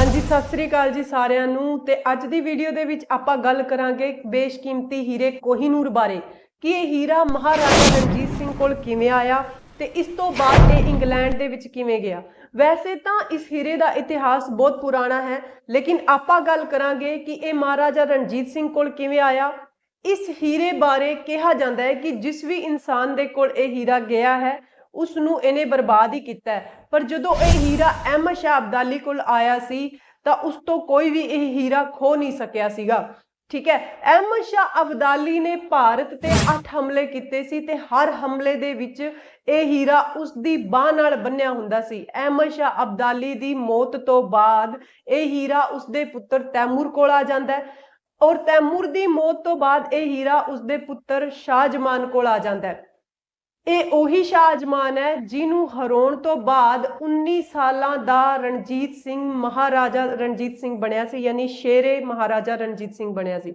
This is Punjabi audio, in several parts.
ਹਾਂਜੀ, ਸਤਿ ਸ੍ਰੀ ਅਕਾਲ ਜੀ ਸਾਰਿਆਂ ਨੂੰ। ਤੇ ਅੱਜ ਦੀ ਵੀਡੀਓ ਦੇ ਵਿੱਚ ਆਪਾਂ ਗੱਲ ਕਰਾਂਗੇ ਬੇਸ਼ਕੀਮਤੀ ਹੀਰੇ ਕੋਹੀਨੂਰ ਬਾਰੇ। ਕਿ ਇਹ ਹੀਰਾ ਮਹਾਰਾਜਾ ਰਣਜੀਤ ਸਿੰਘ ਕੋਲ ਕਿਵੇਂ ਆਇਆ ਤੇ ਇਸ ਤੋਂ ਬਾਅਦ ਇਹ ਇੰਗਲੈਂਡ ਦੇ ਵਿੱਚ ਕਿਵੇਂ ਗਿਆ? ਵੈਸੇ ਤਾਂ ਇਸ ਹੀਰੇ ਦਾ ਇਤਿਹਾਸ ਬਹੁਤ ਪੁਰਾਣਾ ਹੈ, ਲੇਕਿਨ ਆਪਾਂ ਗੱਲ ਕਰਾਂਗੇ ਕਿ ਇਹ ਮਹਾਰਾਜਾ ਰਣਜੀਤ ਸਿੰਘ ਕੋਲ ਕਿਵੇਂ ਆਇਆ। ਇਸ ਹੀਰੇ ਬਾਰੇ ਕਿਹਾ ਜਾਂਦਾ ਹੈ ਕਿ ਜਿਸ ਵੀ ਇਨਸਾਨ ਦੇ ਕੋਲ ਇਹ ਹੀਰਾ ਗਿਆ ਹੈ ਉਸ ਨੂੰ ਇਹਨੇ ਬਰਬਾਦ ਹੀ ਕੀਤਾ ਹੈ। ਪਰ ਜਦੋਂ ਇਹ ਹੀਰਾ ਅਹਿਮਦ ਸ਼ਾਹ ਅਬਦਾਲੀ ਕੋਲ ਆਇਆ ਸੀ, ਤਾਂ ਉਸ ਤੋਂ ਕੋਈ ਵੀ ਇਹ ਹੀਰਾ ਖੋ ਨਹੀਂ ਸਕਿਆ ਸੀਗਾ। ਠੀਕ ਹੈ ਅਹਿਮਦ ਸ਼ਾਹ ਅਬਦਾਲੀ ਨੇ ਭਾਰਤ ਤੇ 8 ਹਮਲੇ ਕੀਤੇ ਸੀ ਤੇ ਹਰ ਹਮਲੇ ਦੇ ਵਿੱਚ ਇਹ ਹੀਰਾ ਉਸ ਦੀ ਬਾਹ ਨਾਲ ਬੰਨਿਆ ਹੁੰਦਾ ਸੀ। ਅਹਿਮਦ ਸ਼ਾਹ ਅਬਦਾਲੀ ਦੀ ਮੌਤ ਤੋਂ ਬਾਅਦ ਇਹ ਹੀਰਾ ਉਸ ਦੇ ਪੁੱਤਰ ਤੈਮੂਰ ਕੋਲ ਆ ਜਾਂਦਾ ਹੈ ਔਰ ਤੈਮੂਰ ਦੀ ਮੌਤ ਤੋਂ ਬਾਅਦ ਇਹ ਹੀਰਾ ਉਸ ਦੇ ਪੁੱਤਰ ਸ਼ਾਹਜਮਾਨ ਕੋਲ ਆ ਜਾਂਦਾ ਹੈ। ਇਹ ਉਹੀ ਸ਼ਾਹਜਮਾਨ ਹੈ ਜਿਹਨੂੰ ਹਰਾਉਣ ਤੋਂ ਬਾਅਦ 19 ਸਾਲਾਂ ਦਾ ਰਣਜੀਤ ਸਿੰਘ ਮਹਾਰਾਜਾ ਰਣਜੀਤ ਸਿੰਘ ਬਣਿਆ ਸੀ, ਯਾਨੀ ਸ਼ੇਰੇ ਮਹਾਰਾਜਾ ਰਣਜੀਤ ਸਿੰਘ ਬਣਿਆ ਸੀ।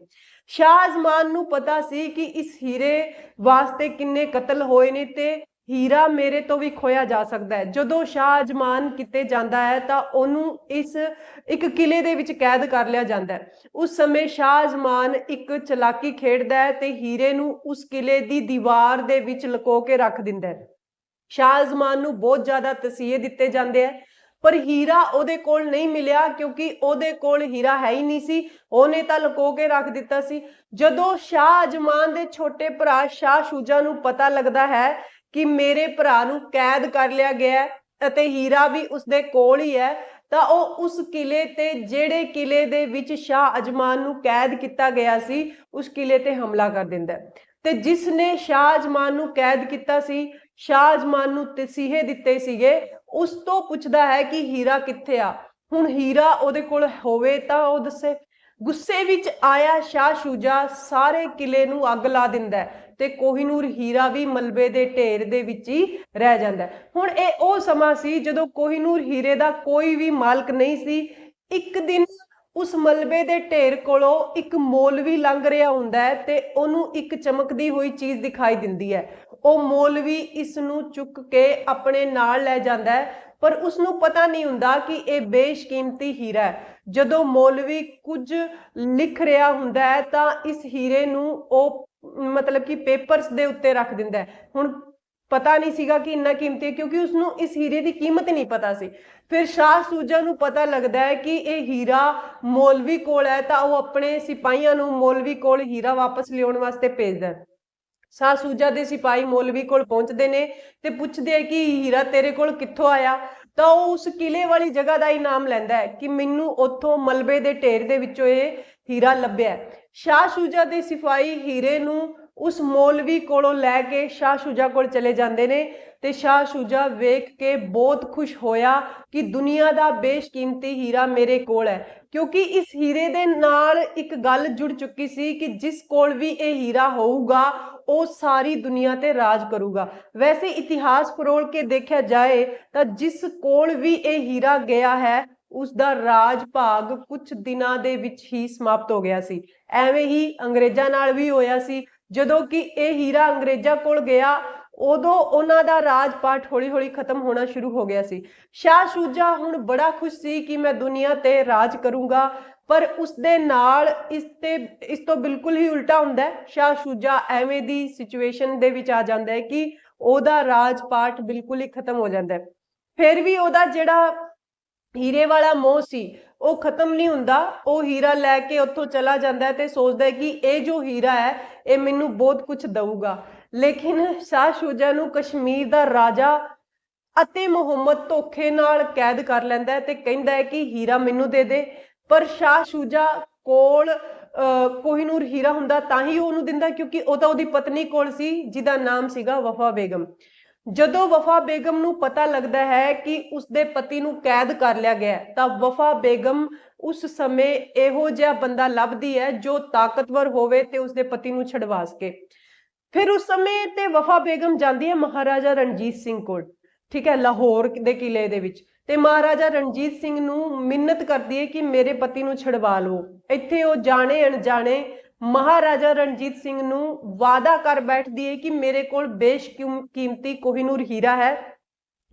ਸ਼ਾਹਜਮਾਨ ਨੂੰ ਪਤਾ ਸੀ ਕਿ ਇਸ ਹੀਰੇ ਵਾਸਤੇ ਕਿੰਨੇ ਕਤਲ ਹੋਏ ਨੇ ਤੇ ਹੀਰਾ ਮੇਰੇ ਤੋਂ ਵੀ ਖੋਇਆ ਜਾ ਸਕਦਾ ਹੈ। ਜਦੋਂ ਸ਼ਾਹ ਸ਼ਾਹਜਮਾਨ ਕਿਤੇ ਜਾਂਦਾ ਹੈ ਤਾਂ ਉਹਨੂੰ ਇਸ ਇੱਕ ਕਿਲੇ ਦੇ ਵਿੱਚ ਕੈਦ ਕਰ ਲਿਆ ਜਾਂਦਾ ਹੈ। ਉਸ ਸਮੇਂ ਸ਼ਾਹ ਸ਼ਾਹਜਮਾਨ ਇੱਕ ਚਲਾਕੀ ਖੇਡਦਾ ਹੈ ਤੇ ਹੀਰੇ ਨੂੰ ਉਸ ਕਿਲੇ ਦੀ ਦੀਵਾਰ ਦੇ ਵਿੱਚ ਲੁਕੋ ਕੇ ਰੱਖ ਦਿੰਦਾ ਹੈ। ਸ਼ਾਹ ਸ਼ਾਹਜਮਾਨ ਨੂੰ ਬਹੁਤ ਜ਼ਿਆਦਾ ਤਸੀਹੇ ਦਿੱਤੇ ਜਾਂਦੇ ਆ ਪਰ ਹੀਰਾ ਉਹਦੇ ਕੋਲ ਨਹੀਂ ਮਿਲਿਆ ਕਿਉਂਕਿ ਉਹਦੇ ਕੋਲ ਹੀਰਾ ਹੈ ਹੀ ਨਹੀਂ ਸੀ। ਉਹਨੇ ਤਾਂ ਲੁਕੋ ਕੇ ਰੱਖ ਦਿੱਤਾ ਸੀ। ਜਦੋਂ ਸ਼ਾਹ ਅਜਮਾਨ ਦੇ ਛੋਟੇ ਭਰਾ ਸ਼ਾਹ ਸ਼ੂਜਾ ਨੂੰ ਪਤਾ ਲੱਗਦਾ ਹੈ ਕਿ ਮੇਰੇ ਭਰਾ ਨੂੰ ਕੈਦ ਕਰ ਲਿਆ ਗਿਆ ਅਤੇ ਹੀਰਾ ਵੀ ਉਸਦੇ ਕੋਲ ਹੀ ਹੈ, ਤਾਂ ਉਹ ਉਸ ਕਿਲੇ ਤੇ, ਜਿਹੜੇ ਕਿਲੇ ਦੇ ਵਿੱਚ ਸ਼ਾਹ ਅਜਮਾਨ ਨੂੰ ਕੈਦ ਕੀਤਾ ਗਿਆ ਸੀ, ਉਸ ਕਿਲੇ ਤੇ ਹਮਲਾ ਕਰ ਦਿੰਦਾ ਤੇ ਜਿਸ ਨੇ ਸ਼ਾਹ ਅਜਮਾਨ ਨੂੰ ਕੈਦ ਕੀਤਾ ਸੀ, ਸ਼ਾਹ ਅਜਮਾਨ ਨੂੰ ਤਸੀਹੇ ਦਿੱਤੇ ਸੀਗੇ, ਉਸ ਤੋਂ ਪੁੱਛਦਾ ਹੈ ਕਿ ਹੀਰਾ ਕਿੱਥੇ ਆ? ਹੁਣ ਹੀਰਾ ਉਹਦੇ ਕੋਲ ਹੋਵੇ ਤਾਂ ਉਹ ਦੱਸੇ। ਗੁੱਸੇ ਵਿੱਚ ਆਇਆ ਸ਼ਾਹ ਸ਼ੂਜਾ, ਸਾਰੇ ਕਿਲੇ ਨੂੰ ਅੱਗ ਲਾ ਦਿੰਦਾ ਹੈ। ਤੇ ਕੋਹੀਨੂਰ ਹੀਰਾ ਵੀ ਮਲਬੇ ਦੇ ਢੇਰ ਦੇ ਵਿੱਚ ਹੀ ਰਹਿ ਜਾਂਦਾ ਹੁਣ ਇਹ ਉਹ ਸਮਾਂ ਸੀ ਜਦੋਂ ਕੋਹੀਨੂਰ ਹੀਰੇ ਦਾ ਕੋਈ ਵੀ ਮਾਲਕ ਨਹੀਂ ਸੀ। ਇੱਕ ਦਿਨ ਉਸ ਮਲਬੇ ਦੇ ਢੇਰ ਕੋਲੋਂ ਇੱਕ ਮੌਲਵੀ ਲੰਘ ਰਿਹਾ ਹੁੰਦਾ ਹੈ ਤੇ ਉਹਨੂੰ ਇੱਕ ਚਮਕਦੀ ਹੋਈ ਚੀਜ਼ ਦਿਖਾਈ ਦਿੰਦੀ ਹੈ। ਉਹ ਮੌਲਵੀ ਇਸ ਨੂੰ ਚੁੱਕ ਕੇ ਆਪਣੇ ਨਾਲ ਲੈ ਜਾਂਦਾ ਹੈ, ਪਰ ਉਸ ਨੂੰ ਪਤਾ ਨਹੀਂ ਹੁੰਦਾ ਕਿ ਇਹ ਬੇਸ਼ਕੀਮਤੀ ਹੀਰਾ ਹੈ। ਜਦੋਂ ਮੌਲਵੀ ਕੁਝ ਲਿਖ ਰਿਹਾ ਹੁੰਦਾ ਹੈ ਤਾਂ ਇਸ ਹੀਰੇ ਨੂੰ ਉਹ ਮਤਲਬ ਕਿ ਪੇਪਰਸ ਦੇ ਉੱਤੇ ਰੱਖ ਦਿੰਦਾ ਹੈ। ਹੁਣ ਪਤਾ ਨਹੀਂ ਸੀਗਾ ਕਿ ਇੰਨਾ ਕੀਮਤੀ ਹੈ, ਕਿਉਂਕਿ ਉਸ ਨੂੰ ਇਸ ਹੀਰੇ ਦੀ ਕੀਮਤ ਨਹੀਂ ਪਤਾ ਸੀ। ਫਿਰ ਸ਼ਾਹ ਸੂਜਾ ਨੂੰ ਪਤਾ ਲੱਗਦਾ ਹੈ ਕਿ ਇਹ ਹੀਰਾ ਮੌਲਵੀ ਕੋਲ ਹੈ, ਤਾਂ ਉਹ ਆਪਣੇ ਸਿਪਾਹੀਆਂ ਨੂੰ ਮੌਲਵੀ ਕੋਲ ਹੀਰਾ ਵਾਪਸ ਲਿਆਉਣ ਵਾਸਤੇ ਭੇਜਦਾ ਹੈ। ਸ਼ਾਹ ਸੂਜਾ ਦੇ ਸਿਪਾਹੀ ਮੌਲਵੀ ਕੋਲ ਪਹੁੰਚਦੇ ਨੇ ਤੇ ਪੁੱਛਦੇ ਆ ਕਿ ਹੀਰਾ ਤੇਰੇ ਕੋਲ ਕਿੱਥੋਂ ਆਇਆ? ਤਾਂ ਉਹ ਉਸ ਕਿਲੇ ਵਾਲੀ ਜਗ੍ਹਾ ਦਾ ਇਨਾਮ ਲੈਂਦਾ ਹੈ ਕਿ ਮੈਨੂੰ ਉੱਥੋਂ ਮਲਬੇ ਦੇ ਢੇਰ ਦੇ ਵਿੱਚੋਂ ਇਹ ਹੀਰਾ ਲੱਭਿਆ ਸ਼ਾਹ ਸ਼ੂਜਾ ਦੇ ਸਿਪਾਹੀ ਹੀਰੇ ਨੂੰ ਉਸ ਮੌਲਵੀ ਕੋਲੋਂ ਲੈ ਕੇ ਸ਼ਾਹ ਸ਼ੂਜਾ ਕੋਲ ਚਲੇ ਜਾਂਦੇ ਨੇ ਤੇ ਸ਼ਾਹ ਸ਼ੂਜਾ ਵੇਖ ਕੇ ਬਹੁਤ ਖੁਸ਼ ਹੋਇਆ ਕਿ ਦੁਨੀਆ ਦਾ ਬੇਸ਼ਕੀਮਤੀ ਹੀਰਾ ਮੇਰੇ ਕੋਲ ਹੈ। ਕਿਉਂਕਿ ਇਸ ਹੀਰੇ ਦੇ ਨਾਲ ਇੱਕ ਗੱਲ ਜੁੜ ਚੁੱਕੀ ਸੀ ਕਿ ਜਿਸ ਕੋਲ ਵੀ ਇਹ ਹੀਰਾ ਹੋਊਗਾ, ਉਹ ਸਾਰੀ ਦੁਨੀਆ ਤੇ ਰਾਜ ਕਰੂਗਾ। ਵੈਸੇ ਇਤਿਹਾਸ ਪਰੋਲ ਕੇ ਦੇਖਿਆ ਜਾਏ ਤਾਂ ਜਿਸ ਕੋਲ ਵੀ ਇਹ ਹੀਰਾ ਗਿਆ ਹੈ ਉਸ ਦਾ ਰਾਜ ਭਾਗ ਕੁਝ ਦਿਨਾਂ ਦੇ ਵਿੱਚ ਹੀ ਸਮਾਪਤ ਹੋ ਗਿਆ ਸੀ। ਐਵੇਂ ਹੀ ਅੰਗਰੇਜ਼ਾਂ ਨਾਲ ਵੀ ਹੋਇਆ ਸੀ। ਜਦੋਂ ਕਿ ਇਹ ਹੀਰਾ ਅੰਗਰੇਜ਼ਾਂ ਕੋਲ ਗਿਆ, ਉਦੋਂ ਉਹਨਾਂ ਦਾ ਰਾਜ ਪਾਠ ਹੌਲੀ-ਹੌਲੀ ਖਤਮ ਹੋਣਾ ਸ਼ੁਰੂ ਹੋ ਗਿਆ ਸੀ। ਸ਼ਾਹ ਸ਼ੂਜਾ ਹੁਣ ਬੜਾ ਖੁਸ਼ ਸੀ ਕਿ ਮੈਂ ਦੁਨੀਆ ਤੇ ਰਾਜ ਕਰੂੰਗਾ, ਪਰ ਉਸ ਦੇ ਨਾਲ ਇਸ ਤੇ, ਇਸ ਤੋਂ ਬਿਲਕੁਲ ਹੀ ਉਲਟਾ ਹੁੰਦਾ ਸ਼ਾਹ ਸ਼ੂਜਾ ਐਵੇਂ ਦੀ ਸਿਚੁਏਸ਼ਨ ਦੇ ਵਿੱਚ ਆ ਜਾਂਦਾ ਹੈ ਕਿ ਉਹਦਾ ਰਾਜ ਪਾਠ ਬਿਲਕੁਲ ਹੀ ਖਤਮ ਹੋ ਜਾਂਦਾ ਹੈ। ਫਿਰ ਵੀ ਉਹਦਾ ਜਿਹੜਾ ਹੀਰੇ ਵਾਲਾ ਮੋਹ ਸੀ ਉਹ ਖਤਮ ਨਹੀਂ ਹੁੰਦਾ ਉਹ ਹੀਰਾ ਲੈ ਕੇ ਉੱਥੋਂ ਚਲਾ ਜਾਂਦਾ ਤੇ ਸੋਚਦਾ ਹੈ ਕਿ ਇਹ ਜੋ ਹੀਰਾ ਹੈ ਇਹ ਮੈਨੂੰ ਬਹੁਤ ਕੁਝ ਦਊਗਾ। ਲੇਕਿਨ ਸ਼ਾਹ ਸ਼ੂਜਾ ਨੂੰ ਕਸ਼ਮੀਰ ਦਾ ਰਾਜਾ ਅਤੇ ਮੁਹੰਮਦ ਧੋਖੇ ਨਾਲ ਕੈਦ ਕਰ ਲੈਂਦਾ ਤੇ ਕਹਿੰਦਾ ਹੈ ਕਿ ਹੀਰਾ ਮੈਨੂੰ ਦੇ ਦੇ। ਪਰ ਸ਼ਾਹ ਸ਼ੂਜਾ ਕੋਲ ਅਹ, ਕੋਹੀਨੂਰ ਹੀਰਾ ਹੁੰਦਾ ਤਾਂ ਹੀ ਉਹਨੂੰ ਦਿੰਦਾ ਕਿਉਂਕਿ ਉਹ ਤਾਂ ਉਹਦੀ ਪਤਨੀ ਕੋਲ ਸੀ ਜਿਹਦਾ ਨਾਮ ਸੀਗਾ ਵਫਾ ਬੇਗਮ। ਜਦੋਂ ਵਫਾ ਬੇਗਮ ਨੂੰ ਪਤਾ ਲੱਗਦਾ ਹੈ ਕਿ ਉਸਦੇ ਪਤੀ ਨੂੰ ਕੈਦ ਕਰ ਲਿਆ ਗਿਆ ਤਾਂ ਵਫਾ ਬੇਗਮ ਉਸ ਸਮੇਂ ਇਹੋ ਜਿਹਾ ਬੰਦਾ ਲੱਭਦੀ ਹੈ ਜੋ ਤਾਕਤਵਰ ਹੋਵੇ ਤੇ ਉਸਦੇ ਪਤੀ ਨੂੰ ਛਡਵਾ ਸਕੇ। ਫਿਰ ਉਸ ਸਮੇਂ ਤੇ ਵਫਾ ਬੇਗਮ ਜਾਂਦੀ ਹੈ ਮਹਾਰਾਜਾ ਰਣਜੀਤ ਸਿੰਘ ਕੋਲ, ਠੀਕ ਹੈ, ਲਾਹੌਰ ਦੇ ਕਿਲੇ ਦੇ ਵਿੱਚ। ਤੇ ਮਹਾਰਾਜਾ ਰਣਜੀਤ ਸਿੰਘ ਨੂੰ ਮਿੰਨਤ ਕਰਦੀ ਹੈ ਕਿ ਮੇਰੇ ਪਤੀ ਨੂੰ ਛਡਵਾ ਲਓ ਇੱਥੇ ਉਹ ਜਾਣੇ ਅਣਜਾਣੇ ਮਹਾਰਾਜਾ ਰਣਜੀਤ ਸਿੰਘ ਨੂੰ ਵਾਅਦਾ ਕਰ ਬੈਠਦੀ ਹੈ ਕਿ ਮੇਰੇ ਕੋਲ ਬੇਸ਼ਕੀਮਤੀ ਕੋਹਿਨੂਰ ਹੀਰਾ ਹੈ।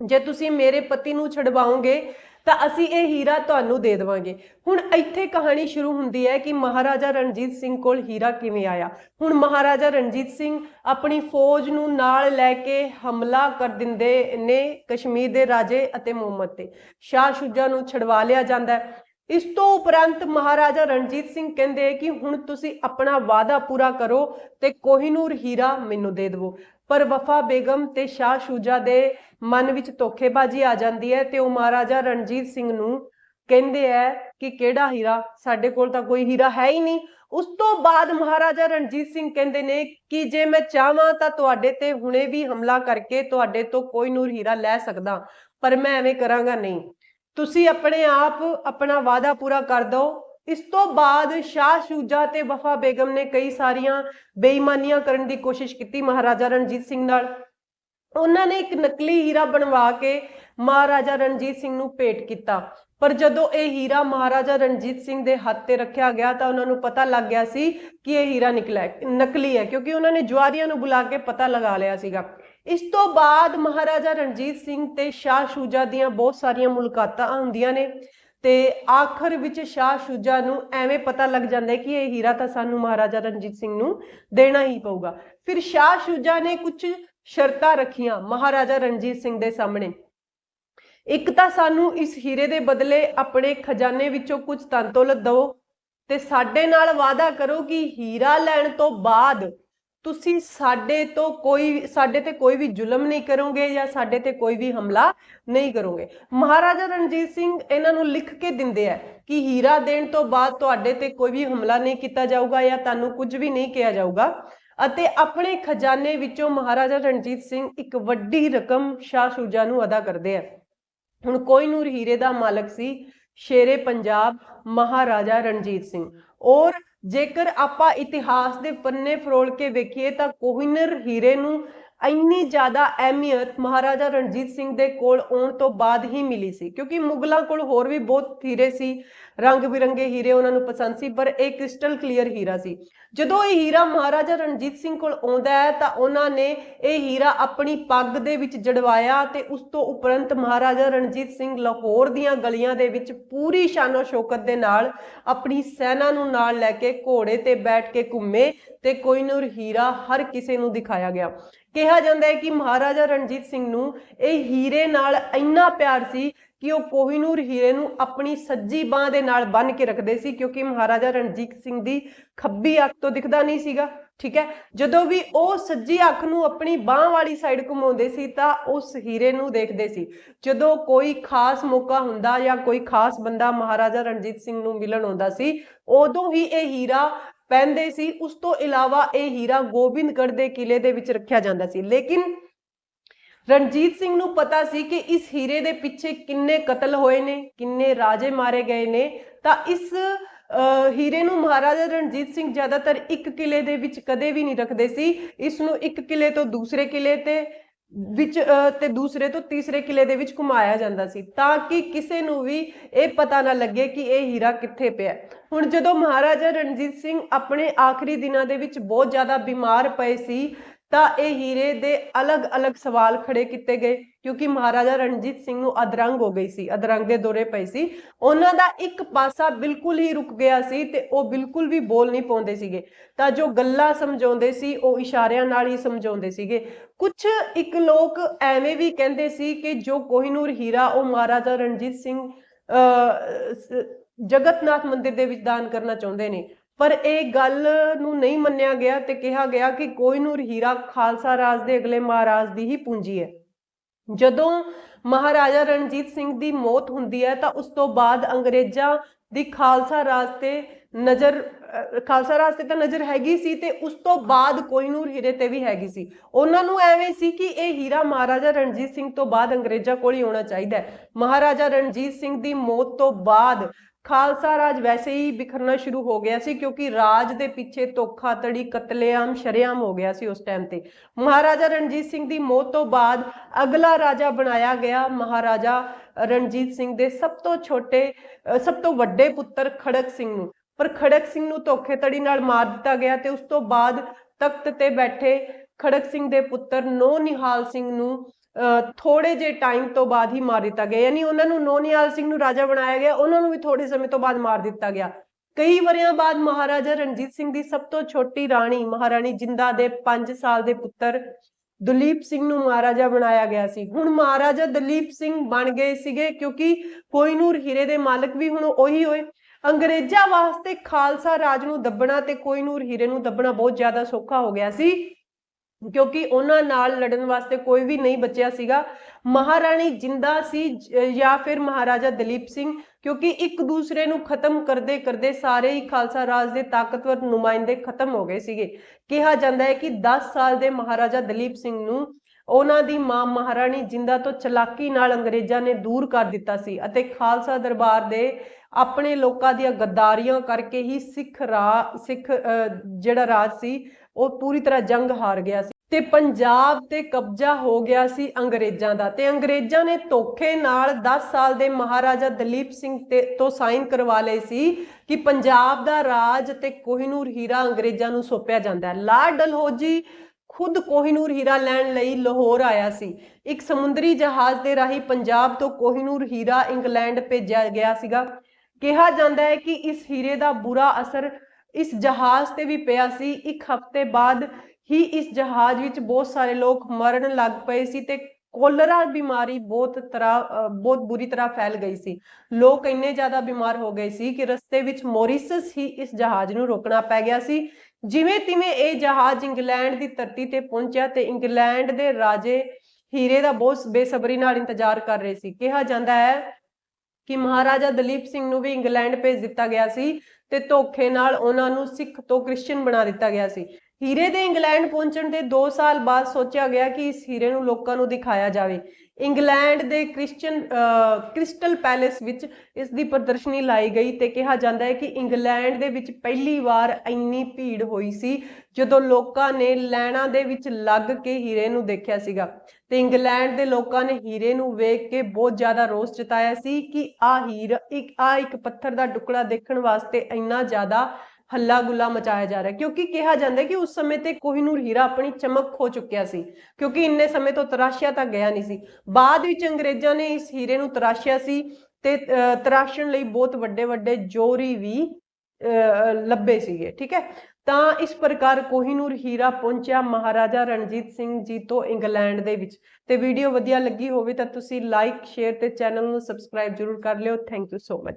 ਜੇ ਤੁਸੀਂ ਮੇਰੇ ਪਤੀ ਨੂੰ ਛਡਵਾਓਗੇ, ਤਾਂ ਅਸੀਂ ਇਹ ਹੀਰਾ ਤੁਹਾਨੂੰ ਦੇ ਦੇਵਾਂਗੇ। ਹੁਣ ਇੱਥੇ ਕਹਾਣੀ ਸ਼ੁਰੂ ਹੁੰਦੀ ਹੈ ਕਿ ਮਹਾਰਾਜਾ ਰਣਜੀਤ ਸਿੰਘ ਕੋਲ ਹੀਰਾ ਕਿਵੇਂ ਆਇਆ। ਹੁਣ ਮਹਾਰਾਜਾ ਰਣਜੀਤ ਸਿੰਘ ਆਪਣੀ ਫੌਜ ਨੂੰ ਨਾਲ ਲੈ ਕੇ ਹਮਲਾ ਕਰ ਦਿੰਦੇ ਨੇ ਕਸ਼ਮੀਰ ਦੇ ਰਾਜੇ ਅਤੇ ਮੁਹੰਮਦ ਤੇ। ਸ਼ਾਹ ਸ਼ੁਜਾ ਨੂੰ ਛਡਵਾ ਲਿਆ ਜਾਂਦਾ ਹੈ। ਇਸ ਤੋਂ ਉਪਰੰਤ ਮਹਾਰਾਜਾ ਰਣਜੀਤ ਸਿੰਘ ਕਹਿੰਦੇ ਕਿ ਹੁਣ ਤੁਸੀਂ ਆਪਣਾ ਵਾਅਦਾ ਪੂਰਾ ਕਰੋ ਤੇ ਕੋਹਿਨੂਰ ਹੀਰਾ ਮੈਨੂੰ ਦੇ ਦਿਵੋ। ਪਰ ਵਫਾ ਬੇਗਮ ਤੇ ਸ਼ਾਹ ਸ਼ੂਜਾ ਦੇ ਮਨ ਵਿੱਚ ਧੋਖੇਬਾਜ਼ੀ ਆ ਜਾਂਦੀ ਹੈ ਤੇ ਉਹ ਮਹਾਰਾਜਾ ਰਣਜੀਤ ਸਿੰਘ ਨੂੰ ਕਹਿੰਦੇ ਹੈ ਕਿ ਕਿਹੜਾ ਹੀਰਾ? ਸਾਡੇ ਕੋਲ ਤਾਂ ਕੋਈ ਹੀਰਾ ਹੈ ਹੀ ਨਹੀਂ। ਉਸ ਤੋਂ ਬਾਅਦ ਮਹਾਰਾਜਾ ਰਣਜੀਤ ਸਿੰਘ ਕਹਿੰਦੇ ਨੇ ਕਿ ਜੇ ਮੈਂ ਚਾਹਾਂ ਤਾਂ ਤੁਹਾਡੇ ਤੇ ਹੁਣੇ ਵੀ ਹਮਲਾ ਕਰਕੇ ਤੁਹਾਡੇ ਤੋਂ ਕੋਈ ਨੂਰ ਹੀਰਾ ਲੈ ਸਕਦਾ, ਪਰ ਮੈਂ ਐਵੇਂ ਕਰਾਂਗਾ ਨਹੀਂ। ਤੁਸੀਂ ਆਪਣੇ ਆਪ ਆਪਣਾ ਵਾਅਦਾ ਪੂਰਾ ਕਰ ਦਿਓ। ਇਸ ਤੋਂ ਬਾਅਦ ਸ਼ਾਹ ਸ਼ੂਜਾ ਤੇ ਵਫਾ ਬੇਗਮ ਨੇ ਕਈ ਸਾਰੀਆਂ ਬੇਈਮਾਨੀਆਂ ਕਰਨ ਦੀ ਕੋਸ਼ਿਸ਼ ਕੀਤੀ ਮਹਾਰਾਜਾ ਰਣਜੀਤ ਸਿੰਘ ਨਾਲ। ਉਹਨਾਂ ਨੇ ਇੱਕ ਨਕਲੀ ਹੀਰਾ ਬਣਵਾ ਕੇ ਮਹਾਰਾਜਾ ਰਣਜੀਤ ਸਿੰਘ ਨੂੰ ਭੇਟ ਕੀਤਾ। ਪਰ ਜਦੋਂ ਇਹ ਹੀਰਾ ਮਹਾਰਾਜਾ ਰਣਜੀਤ ਸਿੰਘ ਦੇ ਹੱਥ ਤੇ ਰੱਖਿਆ ਗਿਆ ਤਾਂ ਉਹਨਾਂ ਨੂੰ ਪਤਾ ਲੱਗ ਗਿਆ ਸੀ ਕਿ ਇਹ ਹੀਰਾ ਨਿਕਲਿਆ, ਨਕਲੀ ਹੈ, ਕਿਉਂਕਿ ਉਹਨਾਂ ਨੇ ਜੁਆਰੀਆਂ ਨੂੰ ਬੁਲਾ ਕੇ ਪਤਾ ਲਗਾ ਲਿਆ ਸੀਗਾ। ਇਸ ਤੋਂ ਬਾਅਦ ਮਹਾਰਾਜਾ ਰਣਜੀਤ ਸਿੰਘ ਤੇ ਸ਼ਾਹ ਸ਼ੂਜਾ ਦੀਆਂ ਬਹੁਤ ਸਾਰੀਆਂ ਮੁਲਾਕਾਤਾਂ ਹੁੰਦੀਆਂ ਨੇ ਤੇ ਆਖਰ ਵਿੱਚ ਸ਼ਾਹ ਸ਼ੂਜਾ ਨੂੰ ਐਵੇਂ ਪਤਾ ਲੱਗ ਜਾਂਦਾ ਕਿ ਇਹ ਹੀਰਾ ਤਾਂ ਸਾਨੂੰ ਮਹਾਰਾਜਾ ਰਣਜੀਤ ਸਿੰਘ ਨੂੰ ਦੇਣਾ ਹੀ ਪਊਗਾ। ਫਿਰ ਸ਼ਾਹ ਸ਼ੂਜਾ ਨੇ ਕੁਝ ਸ਼ਰਤਾਂ ਰੱਖੀਆਂ ਮਹਾਰਾਜਾ ਰਣਜੀਤ ਸਿੰਘ ਦੇ ਸਾਹਮਣੇ। ਇੱਕ ਤਾਂ ਸਾਨੂੰ ਇਸ ਹੀਰੇ ਦੇ ਬਦਲੇ ਆਪਣੇ ਖਜ਼ਾਨੇ ਵਿੱਚੋਂ ਕੁਝ ਤੰਤੋਲਤ ਦਿਓ ਤੇ ਸਾਡੇ ਨਾਲ ਵਾਅਦਾ ਕਰੋ ਕਿ ਹੀਰਾ ਲੈਣ ਤੋਂ ਬਾਅਦ ਤੁਸੀਂ ਸਾਡੇ ਤੋਂ ਕੋਈ, ਸਾਡੇ ਤੇ ਕੋਈ ਵੀ ਜ਼ੁਲਮ ਨਹੀਂ ਕਰੋਗੇ ਜਾਂ ਸਾਡੇ ਤੇ ਕੋਈ ਵੀ ਹਮਲਾ ਨਹੀਂ ਕਰੋਗੇ। ਮਹਾਰਾਜਾ ਰਣਜੀਤ ਸਿੰਘ ਇਹਨਾਂ ਨੂੰ ਲਿਖ ਕੇ ਦਿੰਦੇ ਆ ਕਿ ਹੀਰਾ ਦੇਣ ਤੋਂ ਬਾਅਦ ਤੁਹਾਡੇ ਤੇ ਕੋਈ ਵੀ ਹਮਲਾ ਨਹੀਂ ਕੀਤਾ ਜਾਊਗਾ ਜਾਂ ਤੁਹਾਨੂੰ ਕੁਝ ਵੀ ਨਹੀਂ ਕਿਹਾ ਜਾਊਗਾ। ਅਤੇ ਆਪਣੇ ਖਜ਼ਾਨੇ ਵਿੱਚੋਂ ਮਹਾਰਾਜਾ ਰਣਜੀਤ ਸਿੰਘ ਇੱਕ ਵੱਡੀ ਰਕਮ ਸ਼ਾਹ ਸ਼ੂਜਾ ਨੂੰ ਅਦਾ ਕਰਦੇ ਆ। ਹੁਣ ਕੋਹੀਨੂਰ ਹੀਰੇ ਦਾ ਮਾਲਕ ਸੀ ਸ਼ੇਰੇ ਪੰਜਾਬ ਮਹਾਰਾਜਾ ਰਣਜੀਤ ਸਿੰਘ। ਔਰ ਜੇਕਰ ਆਪਾਂ ਇਤਿਹਾਸ ਦੇ ਪੰਨੇ ਫਰੋਲ ਕੇ ਵੇਖੀਏ ਤਾਂ ਕੋਹੀਨੂਰ ਹੀਰੇ ਨੂੰ ਇੰਨੀ ਜ਼ਿਆਦਾ ਅਹਿਮੀਅਤ ਮਹਾਰਾਜਾ ਰਣਜੀਤ ਸਿੰਘ ਦੇ ਕੋਲ ਆਉਣ ਤੋਂ ਬਾਅਦ ਹੀ ਮਿਲੀ ਸੀ, ਕਿਉਂਕਿ ਮੁਗਲਾਂ ਕੋਲ ਹੋਰ ਵੀ ਬਹੁਤ ਹੀਰੇ ਸੀ, ਰੰਗ ਬਿਰੰਗੇ ਹੀਰੇ ਉਹਨਾਂ ਨੂੰ ਪਸੰਦ ਸੀ, ਪਰ ਇਹ ਕ੍ਰਿਸਟਲ ਕਲੀਅਰ ਹੀਰਾ ਸੀ। ਜਦੋਂ ਇਹ ਹੀਰਾ ਮਹਾਰਾਜਾ ਰਣਜੀਤ ਸਿੰਘ ਕੋਲ ਆਉਂਦਾ ਹੈ, ਤਾਂ ਉਹਨਾਂ ਨੇ ਇਹ ਹੀਰਾ ਆਪਣੀ ਪੱਗ ਦੇ ਵਿੱਚ ਜੜਵਾਇਆ ਤੇ ਉਸ ਤੋਂ ਉਪਰੰਤ ਮਹਾਰਾਜਾ ਰਣਜੀਤ ਸਿੰਘ ਲਾਹੌਰ ਦੀਆਂ ਗਲੀਆਂ ਦੇ ਵਿੱਚ ਪੂਰੀ ਸ਼ਾਨੋ ਸ਼ੌਕਤ ਦੇ ਨਾਲ ਆਪਣੀ ਸੈਨਾ ਨੂੰ ਨਾਲ ਲੈ ਕੇ ਘੋੜੇ ਤੇ ਬੈਠ ਕੇ ਘੁੰਮੇ ਤੇ ਕੋਹੀਨੂਰ ਹੀਰਾ ਹਰ ਕਿਸੇ ਨੂੰ ਦਿਖਾਇਆ ਗਿਆ। ਕਿਹਾ ਜਾਂਦਾ ਹੈ ਕਿ ਮਹਾਰਾਜਾ ਰਣਜੀਤ ਸਿੰਘ ਨੂੰ ਇਹ ਹੀਰੇ ਨਾਲ ਇੰਨਾ ਪਿਆਰ ਸੀ ਕਿ ਉਹ ਕੋਹੀਨੂਰ ਹੀਰੇ ਨੂੰ ਆਪਣੀ ਸੱਜੀ ਬਾਹ ਦੇ ਨਾਲ ਬੰਨ ਕੇ ਰੱਖਦੇ ਸੀ, ਕਿਉਂਕਿ ਮਹਾਰਾਜਾ ਰਣਜੀਤ ਸਿੰਘ ਦੀ ਖੱਬੀ ਅੱਖ ਤੋਂ ਦਿਖਦਾ ਨਹੀਂ ਸੀਗਾ, ਠੀਕ ਹੈ? ਜਦੋਂ ਵੀ ਉਹ ਸੱਜੀ ਅੱਖ ਨੂੰ ਆਪਣੀ ਬਾਹ ਵਾਲੀ ਸਾਈਡ ਘੁਮਾਉਂਦੇ ਸੀ ਤਾਂ ਉਸ ਹੀਰੇ ਨੂੰ ਦੇਖਦੇ ਸੀ। ਜਦੋਂ ਕੋਈ ਖਾਸ ਮੌਕਾ ਹੁੰਦਾ ਜਾਂ ਕੋਈ ਖਾਸ ਬੰਦਾ ਮਹਾਰਾਜਾ ਰਣਜੀਤ ਸਿੰਘ ਨੂੰ ਮਿਲਣ ਆਉਂਦਾ ਸੀ, ਉਦੋਂ ਹੀ ਇਹ ਹੀਰਾ ਪਹਿਨਦੇ ਸੀ ਉਸ ਤੋਂ ਇਲਾਵਾ ਇਹ ਹੀਰਾ ਗੋਬਿੰਦਗੜ੍ਹ ਦੇ ਕਿਲੇ ਦੇ ਵਿੱਚ ਰੱਖਿਆ ਜਾਂਦਾ ਸੀ। ਲੇਕਿਨ ਰਣਜੀਤ ਸਿੰਘ ਨੂੰ ਪਤਾ ਸੀ ਕਿ ਇਸ ਹੀਰੇ ਦੇ ਪਿੱਛੇ ਕਿੰਨੇ ਕਤਲ ਹੋਏ ਨੇ ਕਿੰਨੇ ਰਾਜੇ ਮਾਰੇ ਗਏ ਨੇ ਤਾਂ ਇਸ ਅਹ, ਹੀਰੇ ਨੂੰ ਮਹਾਰਾਜਾ ਰਣਜੀਤ ਸਿੰਘ ਜ਼ਿਆਦਾਤਰ ਇੱਕ ਕਿਲੇ ਦੇ ਵਿੱਚ ਕਦੇ ਵੀ ਨਹੀਂ ਰੱਖਦੇ ਸੀ। ਇਸ ਨੂੰ ਇੱਕ ਕਿਲੇ ਤੋਂ ਦੂਸਰੇ ਕਿਲੇ ਤੇ ਵਿੱਚ ਅਹ, ਤੇ ਦੂਸਰੇ ਤੋਂ ਤੀਸਰੇ ਕਿਲੇ ਦੇ ਵਿੱਚ ਘੁਮਾਇਆ ਜਾਂਦਾ ਸੀ ਤਾਂ ਕਿ ਕਿਸੇ ਨੂੰ ਵੀ ਇਹ ਪਤਾ ਨਾ ਲੱਗੇ ਕਿ ਇਹ ਹੀਰਾ ਕਿੱਥੇ ਪਿਆ। ਹੁਣ ਜਦੋਂ ਮਹਾਰਾਜਾ ਰਣਜੀਤ ਸਿੰਘ ਆਪਣੇ ਆਖਰੀ ਦਿਨਾਂ ਦੇ ਵਿੱਚ ਬਹੁਤ ਜ਼ਿਆਦਾ ਬਿਮਾਰ ਪਏ ਸੀ ਤਾਂ ਇਹ ਹੀਰੇ ਦੇ ਅਲੱਗ-ਅਲੱਗ ਸਵਾਲ ਖੜੇ ਕੀਤੇ ਗਏ ਕਿਉਂਕਿ ਮਹਾਰਾਜਾ ਰਣਜੀਤ ਸਿੰਘ ਨੂੰ ਅਧਰੰਗ ਹੋ ਗਈ ਸੀ ਅਧਰੰਗ ਦੇ ਦੌਰੇ ਪਏ ਸੀ। ਉਹਨਾਂ ਦਾ ਇੱਕ ਪਾਸਾ ਬਿਲਕੁਲ ਹੀ ਰੁਕ ਗਿਆ ਸੀ ਤੇ ਉਹ ਬਿਲਕੁਲ ਵੀ ਬੋਲ ਨਹੀਂ ਪਾਉਂਦੇ ਸੀਗੇ। ਤਾਂ ਜੋ ਗੱਲਾਂ ਸਮਝਾਉਂਦੇ ਸੀ ਉਹ ਇਸ਼ਾਰਿਆਂ ਨਾਲ ਹੀ ਸਮਝਾਉਂਦੇ ਸੀਗੇ। ਕੁਝ ਇੱਕ ਲੋਕ ਐਵੇਂ ਵੀ ਕਹਿੰਦੇ ਸੀ ਕਿ ਜੋ ਕੋਹੀਨੂਰ ਹੀਰਾ ਉਹ ਮਹਾਰਾਜਾ ਰਣਜੀਤ ਸਿੰਘ ਅਹ, ਸ- ਜਗਤਨਾਥ ਮੰਦਿਰ ਦੇ ਵਿੱਚ ਦਾਨ ਕਰਨਾ ਚਾਹੁੰਦੇ ਨੇ। ਪਰ ਇਹ ਗੱਲ ਨੂੰ ਨਹੀਂ ਮੰਨਿਆ ਗਿਆ ਤੇ ਕਿਹਾ ਗਿਆ ਕਿ ਕੋਹੀਨੂਰ ਹੀਰਾ ਖਾਲਸਾ ਰਾਜ ਦੇ ਅਗਲੇ ਮਹਾਰਾਜ ਦੀ ਹੀ ਪੂੰਜੀ ਹੈ। ਜਦੋਂ ਮਹਾਰਾਜਾ ਰਣਜੀਤ ਸਿੰਘ ਦੀ ਮੌਤ ਹੁੰਦੀ ਹੈ ਤਾਂ ਉਸ ਤੋਂ ਬਾਅਦ ਅੰਗਰੇਜ਼ਾਂ ਦੀ ਖਾਲਸਾ ਰਾਜ ਤੇ ਨਜ਼ਰ ਖਾਲਸਾ ਰਾਜ ਤੇ ਤਾਂ ਨਜ਼ਰ ਹੈਗੀ ਸੀ ਤੇ ਉਸ ਤੋਂ ਬਾਅਦ ਕੋਹੀਨੂਰ ਹੀਰੇ ਤੇ ਵੀ ਹੈਗੀ ਸੀ। ਉਹਨਾਂ ਨੂੰ ਐਵੇਂ ਸੀ ਕਿ ਇਹ ਹੀਰਾ ਮਹਾਰਾਜਾ ਰਣਜੀਤ ਸਿੰਘ ਤੋਂ ਬਾਅਦ ਅੰਗਰੇਜ਼ਾਂ ਕੋਲ ਹੀ ਹੋਣਾ ਚਾਹੀਦਾ ਹੈ। ਮਹਾਰਾਜਾ ਰਣਜੀਤ ਸਿੰਘ ਦੀ ਮੌਤ ਤੋਂ ਬਾਅਦ ਖਾਲਸਾ ਰਾਜ ਵੈਸੇ ਹੀ ਬਿਖਰਨਾ ਸ਼ੁਰੂ ਹੋ ਗਿਆ ਸੀ ਕਿਉਂਕਿ ਰਾਜ ਦੇ ਪਿੱਛੇ ਧੋਖਾਧੜੀ, ਕਤਲੇਆਮ, ਸ਼ਰੇਆਮ ਹੋ ਗਿਆ ਸੀ ਉਸ ਟਾਈਮ ਤੇ। ਮਹਾਰਾਜਾ ਰਣਜੀਤ ਸਿੰਘ ਦੀ ਮੌਤ ਤੋਂ ਬਾਅਦ ਅਗਲਾ ਰਾਜਾ ਬਣਾਇਆ ਗਿਆ ਮਹਾਰਾਜਾ ਰਣਜੀਤ ਸਿੰਘ ਦੇ ਸਭ ਤੋਂ ਛੋਟੇ ਸਭ ਤੋਂ ਵੱਡੇ ਪੁੱਤਰ ਖੜਕ ਸਿੰਘ ਨੂੰ। ਪਰ ਖੜਕ ਸਿੰਘ ਨੂੰ ਧੋਖੇਧੜੀ ਨਾਲ ਮਾਰ ਦਿੱਤਾ ਗਿਆ ਤੇ ਉਸ ਤੋਂ ਬਾਅਦ ਤਖਤ ਤੇ ਬੈਠੇ ਖੜਕ ਸਿੰਘ ਦੇ ਪੁੱਤਰ ਨੋ ਨਿਹਾਲ ਸਿੰਘ ਨੂੰ ਥੋੜੇ ਜੇ ਟਾਈਮ ਤੋਂ ਬਾਅਦ ਹੀ ਮਾਰ ਦਿੱਤਾ ਗਿਆ, ਯਾਨੀ ਉਹਨਾਂ ਨੂੰ ਨੋਨਿਆਲ ਸਿੰਘ ਨੂੰ ਰਾਜਾ ਬਣਾਇਆ ਗਿਆ, ਉਹਨਾਂ ਨੂੰ ਵੀ ਥੋੜੇ ਸਮੇਂ ਤੋਂ ਬਾਅਦ ਮਾਰ ਦਿੱਤਾ ਗਿਆ। ਕਈ ਵਰਿਆਂ ਬਾਅਦ ਮਹਾਰਾਜਾ ਰਣਜੀਤ ਸਿੰਘ ਦੀ ਸਭ ਤੋਂ ਛੋਟੀ ਰਾਣੀ, ਮਹਾਰਾਣੀ ਜਿੰਦਾ ਦੇ 5 ਸਾਲ ਦੇ ਪੁੱਤਰ ਦਲੀਪ ਸਿੰਘ ਨੂੰ ਮਹਾਰਾਜਾ ਬਣਾਇਆ ਗਿਆ ਸੀ। ਹੁਣ ਮਹਾਰਾਜਾ ਦਲੀਪ ਸਿੰਘ ਬਣ ਗਏ ਸੀਗੇ ਕਿਉਂਕਿ ਕੋਹੀਨੂਰ ਹੀਰੇ ਦੇ ਮਾਲਕ ਵੀ ਹੁਣ ਉਹੀ ਹੋਏ। ਅੰਗਰੇਜ਼ਾਂ ਵਾਸਤੇ ਖਾਲਸਾ ਰਾਜ ਨੂੰ ਦੱਬਣਾ ਤੇ ਕੋਹੀਨੂਰ ਹੀਰੇ ਨੂੰ ਦੱਬਣਾ ਬਹੁਤ ਜ਼ਿਆਦਾ ਸੌਖਾ ਹੋ ਗਿਆ ਸੀ। ਕਿਉਂਕਿ ਉਹਨਾਂ ਨਾਲ ਲੜਨ ਵਾਸਤੇ ਕੋਈ ਵੀ ਨਹੀਂ ਬਚਿਆ ਸੀਗਾ। ਮਹਾਰਾਣੀ ਜਿੰਦਾ ਸੀ ਜਾਂ ਫਿਰ ਮਹਾਰਾਜਾ ਦਲੀਪ ਸਿੰਘ ਕਿਉਂਕਿ ਇੱਕ ਦੂਸਰੇ ਨੂੰ ਖਤਮ ਕਰਦੇ ਕਰਦੇ ਸਾਰੇ ਹੀ ਖਾਲਸਾ ਰਾਜ ਦੇ ਤਾਕਤਵਰ ਨੁਮਾਇੰਦੇ ਖਤਮ ਹੋ ਗਏ ਸੀਗੇ। ਕਿਹਾ ਜਾਂਦਾ ਹੈ ਕਿ 10 ਸਾਲ ਦੇ ਮਹਾਰਾਜਾ ਦਲੀਪ ਸਿੰਘ ਨੂੰ ਉਹਨਾਂ ਦੀ ਮਾਂ ਮਹਾਰਾਣੀ ਜਿੰਦਾ ਤੋਂ ਚਲਾਕੀ ਨਾਲ ਅੰਗਰੇਜ਼ਾਂ ਨੇ ਦੂਰ ਕਰ ਦਿੱਤਾ ਸੀ ਅਤੇ ਖਾਲਸਾ ਦਰਬਾਰ ਦੇ ਆਪਣੇ ਲੋਕਾਂ ਦੀਆਂ ਗੱਦਾਰੀਆਂ ਕਰਕੇ ਹੀ ਸਿੱਖ ਰਾ ਸਿੱਖ ਅਹ, ਜਿਹੜਾ ਰਾਜ ਸੀ ਉਹ ਪੂਰੀ ਤਰ੍ਹਾਂ ਜੰਗ ਹਾਰ ਗਿਆ ਸੀ। ਤੇ ਪੰਜਾਬ ਤੇ ਕਬਜ਼ਾ ਹੋ ਗਿਆ ਸੀ ਅੰਗਰੇਜ਼ਾਂ ਦਾ ਤੇ ਅੰਗਰੇਜ਼ਾਂ ਨੇ ਧੋਖੇ ਨਾਲ 10 ਸਾਲ ਦੇ ਮਹਾਰਾਜਾ ਦਲੀਪ ਸਿੰਘ ਤੇ ਤੋਂ ਸਾਈਨ ਕਰਵਾ ਲਏ ਸੀ ਕਿ ਪੰਜਾਬ ਦਾ ਰਾਜ ਤੇ ਕੋਹਿਨੂਰ ਹੀਰਾ ਅੰਗਰੇਜ਼ਾਂ ਨੂੰ ਸੌਂਪਿਆ ਜਾਂਦਾ ਹੈ। ਲਾਰਡ ਡਲਹੌਜੀ ਖੁਦ ਕੋਹਿਨੂਰ ਹੀਰਾ ਲੈਣ ਲਈ ਲਾਹੌਰ ਆਇਆ ਸੀ। ਇੱਕ ਸਮੁੰਦਰੀ ਜਹਾਜ਼ ਦੇ ਰਾਹੀਂ ਪੰਜਾਬ ਤੋਂ ਕੋਹਿਨੂਰ ਹੀਰਾ ਇੰਗਲੈਂਡ ਭੇਜਿਆ ਗਿਆ ਸੀਗਾ। ਕਿਹਾ ਜਾਂਦਾ ਹੈ ਕਿ ਇਸ ਹੀਰੇ ਦਾ ਬੁਰਾ ਅਸਰ ਇਸ ਜਹਾਜ਼ ਤੇ ਵੀ ਪਿਆ ਸੀ। ਇੱਕ ਹਫ਼ਤੇ ਬਾਅਦ ਹੀ ਇਸ ਜਹਾਜ਼ ਵਿੱਚ ਬਹੁਤ ਸਾਰੇ ਲੋਕ ਮਰਨ ਲੱਗ ਪਏ ਸੀ ਤੇ ਕੋਲਰਾ ਬਿਮਾਰੀ ਬਹੁਤ ਤਰ੍ਹਾਂ ਬਹੁਤ ਬੁਰੀ ਤਰ੍ਹਾਂ ਫੈਲ ਗਈ ਸੀ। ਲੋਕ ਇੰਨੇ ਜ਼ਿਆਦਾ ਬਿਮਾਰ ਹੋ ਗਏ ਸੀ ਕਿ ਰਸਤੇ ਵਿੱਚ ਮੌਰੀਸਸ ਹੀ ਇਸ ਜਹਾਜ਼ ਨੂੰ ਰੋਕਣਾ ਪੈ ਗਿਆ ਸੀ। ਜਿਵੇਂ ਤਿਵੇਂ ਇਹ ਜਹਾਜ਼ ਇੰਗਲੈਂਡ ਦੀ ਧਰਤੀ ਤੇ ਪਹੁੰਚਿਆ ਤੇ ਇੰਗਲੈਂਡ ਦੇ ਰਾਜੇ ਹੀਰੇ ਦਾ ਬਹੁਤ ਬੇਸਬਰੀ ਨਾਲ ਇੰਤਜ਼ਾਰ ਕਰ ਰਹੇ ਸੀ। ਕਿਹਾ ਜਾਂਦਾ ਹੈ ਕਿ ਮਹਾਰਾਜਾ ਦਲੀਪ ਸਿੰਘ ਨੂੰ ਵੀ ਇੰਗਲੈਂਡ ਭੇਜ ਦਿੱਤਾ ਗਿਆ ਸੀ ਤੇ ਧੋਖੇ ਨਾਲ ਉਹਨਾਂ ਨੂੰ ਸਿੱਖ ਤੋਂ ਕ੍ਰਿਸਚੀਅਨ ਬਣਾ ਦਿੱਤਾ ਗਿਆ ਸੀ। ਹੀਰੇ ਦੇ ਇੰਗਲੈਂਡ ਪਹੁੰਚਣ ਦੇ 2 ਸਾਲ ਬਾਅਦ ਸੋਚਿਆ ਗਿਆ ਕਿ ਇਸ ਹੀਰੇ ਨੂੰ ਲੋਕਾਂ ਨੂੰ ਦਿਖਾਇਆ ਜਾਵੇ। ਇੰਗਲੈਂਡ ਦੇ ਕ੍ਰਿਸਚੀਅਨ ਕ੍ਰਿਸਟਲ ਪੈਲੇਸ ਵਿੱਚ ਇਸ ਦੀ ਪ੍ਰਦਰਸ਼ਨੀ ਲਾਈ ਗਈ ਤੇ ਕਿਹਾ ਜਾਂਦਾ ਹੈ ਕਿ ਇੰਗਲੈਂਡ ਦੇ ਵਿੱਚ ਪਹਿਲੀ ਵਾਰ ਇੰਨੀ ਭੀੜ ਹੋਈ ਸੀ ਜਦੋਂ ਲੋਕਾਂ ਨੇ ਲੈਣਾ ਦੇ ਵਿੱਚ ਲੱਗ ਕੇ ਹੀਰੇ ਨੂੰ ਦੇਖਿਆ ਸੀਗਾ। ਤੇ ਇੰਗਲੈਂਡ ਦੇ ਲੋਕਾਂ ਨੇ ਹੀਰੇ ਨੂੰ ਵੇਖ ਕੇ ਬਹੁਤ ਜ਼ਿਆਦਾ ਰੋਸ ਜਤਾਇਆ ਸੀ ਕਿ ਆ ਹੀਰ ਇੱਕ ਆ ਇੱਕ ਪੱਥਰ ਦਾ ਟੁਕੜਾ ਦੇਖਣ ਵਾਸਤੇ ਇੰਨਾ ਜ਼ਿਆਦਾ ਹੱਲਾ ਗੁੱਲਾ ਮਚਾਇਆ ਜਾ ਰਿਹਾ ਕਿਉਂਕਿ ਕਿਹਾ ਜਾਂਦਾ ਕਿ ਉਸ ਸਮੇਂ ਤੇ ਕੋਹੀਨੂਰ ਹੀਰਾ ਆਪਣੀ ਚਮਕ ਖੋ ਚੁੱਕਿਆ ਸੀ ਕਿਉਂਕਿ ਇੰਨੇ ਸਮੇਂ ਤੋਂ ਤਰਾਸ਼ਿਆ ਤਾਂ ਗਿਆ ਨਹੀਂ ਸੀ। ਬਾਅਦ ਵਿੱਚ ਅੰਗਰੇਜ਼ਾਂ ਨੇ ਇਸ ਹੀਰੇ ਨੂੰ ਤਰਾਸ਼ਿਆ ਸੀ ਤੇ ਅਹ, ਤਰਾਸ਼ਣ ਲਈ ਬਹੁਤ ਵੱਡੇ ਵੱਡੇ ਜੋਰੀ ਵੀ ਅਹ, ਲੱਭੇ ਸੀਗੇ ਠੀਕ ਹੈ? ਤਾਂ ਇਸ ਪ੍ਰਕਾਰ ਕੋਹੀਨੂਰ ਹੀਰਾ ਪਹੁੰਚਿਆ ਮਹਾਰਾਜਾ ਰਣਜੀਤ ਸਿੰਘ ਜੀ ਤੋਂ ਇੰਗਲੈਂਡ ਦੇ ਵਿੱਚ। ਤੇ ਵੀਡੀਓ ਵਧੀਆ ਲੱਗੀ ਹੋਵੇ ਤਾਂ ਤੁਸੀਂ ਲਾਈਕ ਸ਼ੇਅਰ ਤੇ ਚੈਨਲ ਨੂੰ ਸਬਸਕ੍ਰਾਈਬ ਜ਼ਰੂਰ ਕਰ ਲਿਓ। Thank you so much